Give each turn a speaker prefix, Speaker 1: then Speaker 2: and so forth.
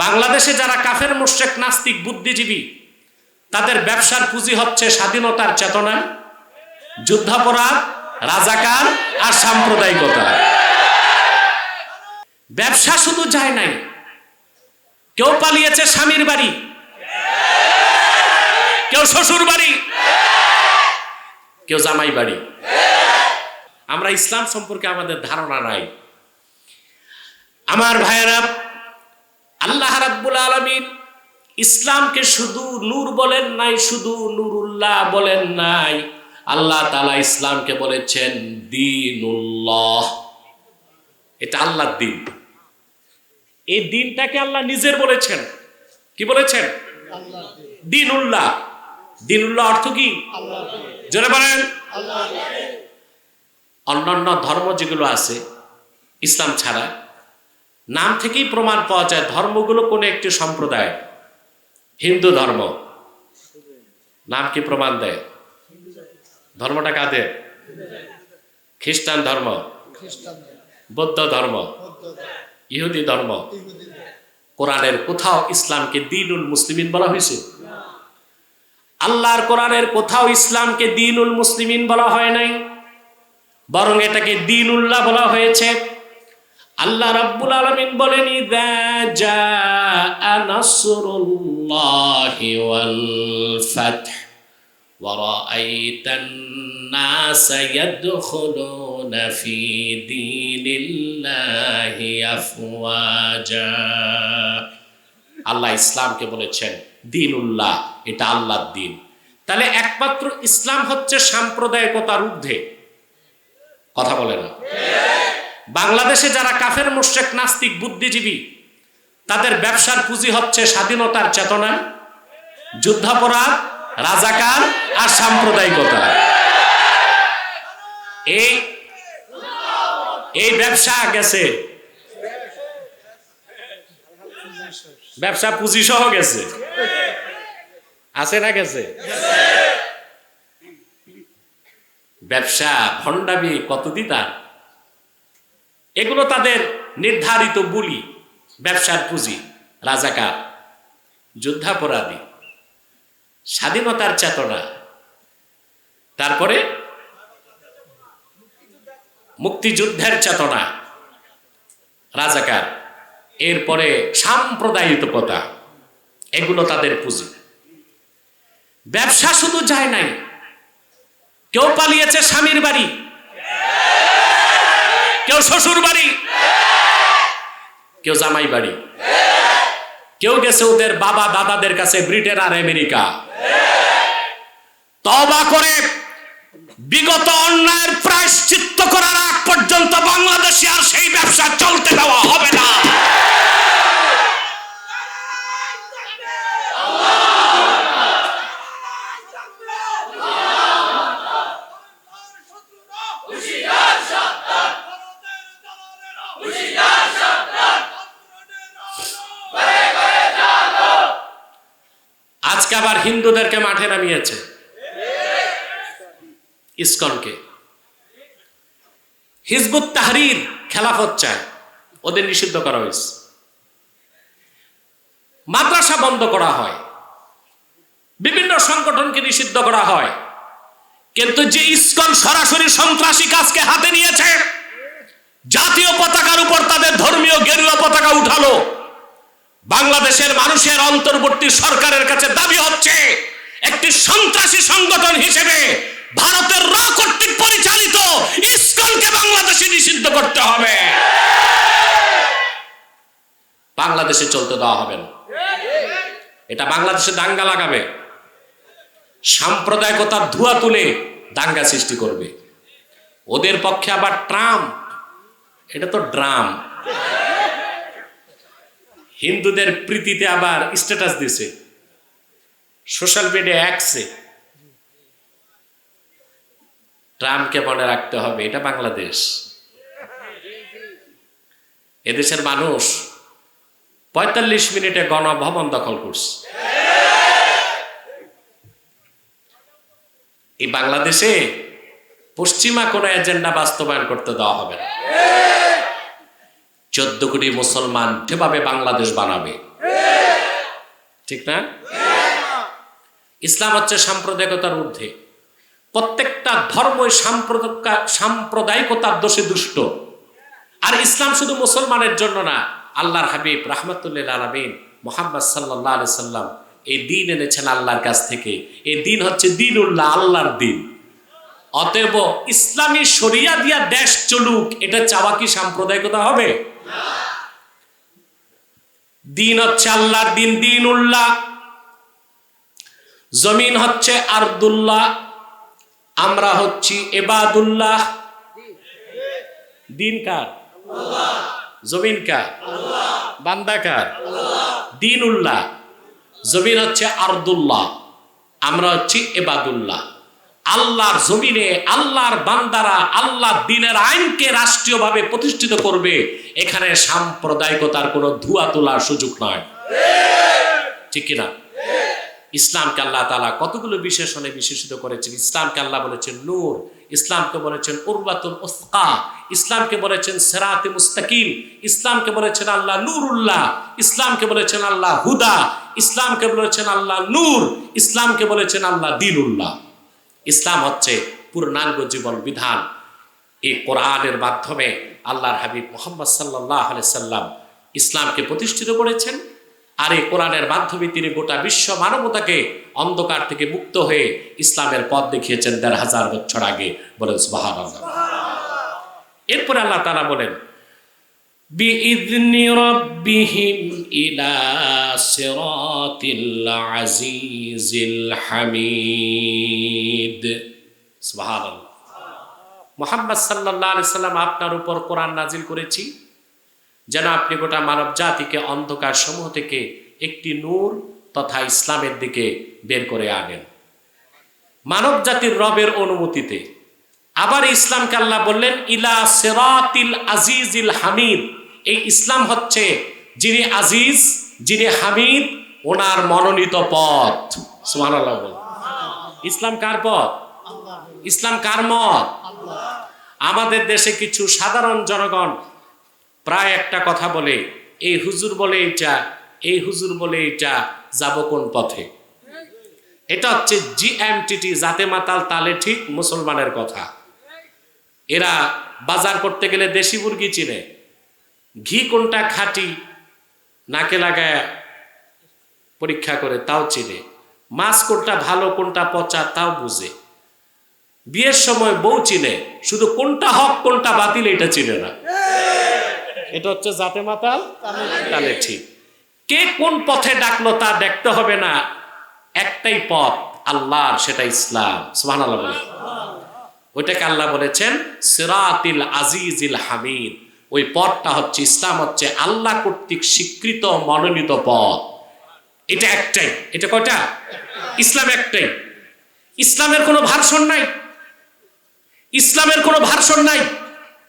Speaker 1: বাংলাদেশে যারা কাফের মোশেক নাস্তিক, বুদ্ধিজীবী, তাদের ব্যবসার পুঁজি হচ্ছে স্বাধীনতার চেতনা, যুদ্ধাপরাধ, রাজাকার আর সাম্প্রদায়িকতা। ব্যবসা শুধু যায় নাই। কেউ পালিয়েছে স্বামীর বাড়ি। কেউ শ্বশুর বাড়ি। কেউ জামাই বাড়ি। আমরা ইসলাম সম্পর্কে আমাদের ধারণা নাই। আমার ভাইয়েরা আল্লাহ রাব্বুল আলামিন ইসলামকে শুধু নূর বলেন নাই, শুধু নুরুল্লাহ বলেন নাই। আল্লাহ তাআলা ইসলামকে বলেছেন দিনুল্লাহ। এটা আল্লাহর দিন। এই দিনটাকে আল্লাহ নিজের বলেছেন। কি বলেছেন? দিনুল্লাহ। দিনুল্লাহ অর্থ কি? জোরে বলেন। অন্যান্য ধর্ম যেগুলো আছে, ইসলাম ছাড়া নাম থেকেই প্রমাণ পাওয়া যায়, ধর্মগুলো কোনো একটি সম্প্রদায়। হিন্দু ধর্ম। নাম কি প্রমাণ দেয়? ধর্মটা কাদের? খ্রিস্টান ধর্ম। বৌদ্ধ ধর্ম। ইহুদি ধর্ম। কোরআনের কোথাও ইসলামকে দিনুল মুসলিমিন বলা হয়েছে? আল্লাহর কোরআনের কোথাও ইসলামকে দিনুল মুসলিমিন বলা হয় নাই। বরং এটাকে দিনুল্লাহ বলা হয়েছে। আল্লাহ রাব্বুল আলামিন বলেন ইযা জা নাসরুল্লাহি ওয়াল ফাতহ আল্লাহ ইসলামকে বলেছেন, দিনুল্লাহ, এটা আল্লাহ দিন। তাহলে একমাত্র ইসলাম হচ্ছে সাম্প্রদায়িকতার ঊর্ধ্বে। কথা বলে না? বাংলাদেশে যারা কাফের মোশেক নাস্তিক, বুদ্ধিজীবী, তাদের ব্যবসার পুঁজি হচ্ছে স্বাধীনতার চেতনা, যুদ্ধাপরাধ, রাজাকার আর সাম্প্রদায়িকতা। এই এই ব্যবসা গেছে। ব্যবসা পুঁজি সহ গেছে। আছে না গেছে? ব্যবসা ভণ্ডামি কত দিতা এগুলো তাদের নির্ধারিত বুলি, ব্যবসার পুঁজি, রাজাকার, যুদ্ধাপরাধী, স্বাধীনতার চেতনা। তারপরে মুক্তিযুদ্ধের চেতনা, রাজাকার। এরপরে সাম্প্রদায়িকতা, এগুলো তাদের পুঁজি। ব্যবসা শুধু যায় নাই, কেউ পালিয়েছে স্বামীর বাড়ি, কেউ শ্বশুর কেউ জামাই বাড়ি। কেউ গেছে ওদের বাবা দাদাদের কাছে, ব্রিটেন আর আমেরিকা। তবা করে বিগত অন্যায়ের প্রায়শ্চিত্ত করার আগ পর্যন্ত বাংলাদেশে আর সেই ব্যবসা চলতে দেওয়া হবে না। আজকে আবার হিন্দুদেরকে মাঠে নামিয়েছে। ইসকনকে। হিজবুত তাহরির খেলাফত চায়। ওদের নিষিদ্ধ করা হয়েছে। মাদ্রাসা বন্ধ করা হয়। বিভিন্ন সংগঠনকে নিষিদ্ধ করা হয়। কিন্তু যে ইসকন সরাসরি সন্ত্রাসী কাজকে হাতে নিয়েছে, জাতীয় পতাকার উপর মানুষের অন্তর্বর্তী সরকারের কাছে দাবি হচ্ছে, একটি সন্ত্রাসী সংগঠন হিসেবে ভারতের র কর্তৃক পরিচালিত ইসকনকে বাংলাদেশে নিষিদ্ধ করতে হবে। বাংলাদেশে চলতে দেওয়া হবে না। এটা বাংলাদেশে দাঙ্গা লাগাবে। সাম্প্রদায়িকতার ধোয়া তুলে দাঙ্গা সৃষ্টি করবে। ওদের পক্ষে আবার ট্রাম্প, এটা তো ড্রাম। হিন্দুদের প্রীতিতে আবার স্ট্যাটাস দিছে। সোশ্যাল মিডিয়া অ্যাক্সে ট্রাম্পকে মনে রাখতে হবে, এটা বাংলাদেশ। এদেশের মানুষ পঁয়তাল্লিশ মিনিটে গণভবন দখল করছে। এই বাংলাদেশে পশ্চিমা কোনো এজেন্ডা বাস্তবায়ন করতে দেওয়া হবে না। চোদ্দ কোটি মুসলমান যেভাবে বাংলাদেশ বানাবে। ঠিক না? ইসলাম হচ্ছে সাম্প্রদায়িকতার ঊর্ধ্বে। প্রত্যেকটা ধর্মই সাম্প্রদায়িকতার দোষে দুষ্ট। আর ইসলাম শুধু মুসলমানের জন্য না, আল্লাহর হাবিব রাহমাতুল্লিল আলমিন মোহাম্মদ সাল্লাহ আলি সাল্লাম এই দিন এনেছেন আল্লাহর কাছ থেকে। এই দিন হচ্ছে দিন উল্লাহ আল্লাহর দিন। অতএব ইসলামী শরিয়া দিয়া দেশ চলুক, এটা চাওয়া কি সাম্প্রদায়িকতা হবে? দিন হচ্ছে আল্লাহর দিন দিন উল্লাহ জমিন হচ্ছে আরদুল্লাহ, আমরা হচ্ছি এবাদুল্লাহ। দিন কার? জমিন কার? বান্দা কার? দিন উল্লাহ জমিন হচ্ছে আরদুল্লাহ, আমরা হচ্ছি এবাদুল্লাহ। আল্লাহর জমিনে, আল্লাহর বান্দারা আল্লাহ দিনের আইনকে রাষ্ট্রীয়ভাবে প্রতিষ্ঠিত করবে, এখানে সাম্প্রদায়িকতার কোনো ধুয়া তোলার সুযোগ নয় ঠিক কিনা? ইসলামকে আল্লাহ তালা কতগুলো বিশেষণে বিশেষিত করেছেন? ইসলামকে আল্লাহ বলেছেন নূর, ইসলামকে বলেছেন উরবাতুল উস্কা, ইসলামকে বলেছেন সেরাতে মুস্তাকিম, ইসলামকে বলেছেন আল্লাহ নূরুল্লাহ, ইসলামকে বলেছেন আল্লাহ হুদা, ইসলামকে বলেছেন আল্লাহ নূর, ইসলামকে বলেছেন আল্লাহ দিনুল্লাহ। ইসলাম হচ্ছে পূর্ণাঙ্গ জীবন বিধান। এই কোরআনের মাধ্যমে আল্লাহর হাবিব মোহাম্মদ সাল্লাহ সাল্লাম ইসলামকে প্রতিষ্ঠিত করেছেন আর এই কোরআনের মাধ্যমে তিনি গোটা বিশ্ব মানবতাকে অন্ধকার থেকে মুক্ত হয়ে ইসলামের পথ দেখিয়েছেন দেড় হাজার বছর আগে। বলেন সুবাহান এরপরে আল্লাহ তারা বলেন بإذن ربهم إلى صراط العزيز الحميد سبحان الله মোহাম্মদ সাল্লাহ আলি সাল্লাম আপনার উপর কোরআন নাজিল করেছি যেন আপনি গোটা মানব জাতিকে অন্ধকার সমূহ থেকে একটি নূর তথা ইসলামের দিকে বের করে আনেন মানব জাতির রবের অনুমতিতে আবার ইসলামকে আল্লাহ বললেন ইলা সেরাতিল আজিজিল হামিদ এই ইসলাম হচ্ছে যিনি আজিজ, যিনি হামিদ, ওনার মনোনীত পথ। বল। ইসলাম কার পথ? ইসলাম কার মত? আমাদের দেশে কিছু সাধারণ জনগণ প্রায় একটা কথা বলে, এই হুজুর বলে এটা এই হুজুর বলে এটা যাব কোন পথে? এটা হচ্ছে জি এম জিএমটিটি জাতে মাতাল তালে ঠিক মুসলমানের কথা। এরা বাজার করতে গেলে দেশি মুরগি চিনে। ঘি কোনটা খাঁটি? নাকে লাগায় পরীক্ষা করে, তাও চিনে। মাছ কোনটা ভালো, কোনটা পচা, তাও বুঝে। বিয়ের সময় বউ চিনে, শুধু কোনটা হক, কোনটা বাতিল, এটা চিনে না। এটা হচ্ছে জাতে মাতাল তাহলে ঠিক। কে কোন পথে ডাকলো তা দেখতে হবে না। একটাই পথ, আল্লাহর, সেটা ইসলাম। সুবহান আল্লাহ বলে। ওইটাকে আল্লাহ বলেছেন, সিরাতিল আজিজিল হামিদ। ওই পথটা হচ্ছে ইসলাম হচ্ছে আল্লাহ কর্তৃক স্বীকৃত মনোনীত পথ। এটা একটাই। এটা কয়টা? ইসলাম একটাই। ইসলামের কোনো ভার্সন নাই। ইসলামের কোনো ভার্সন নাই।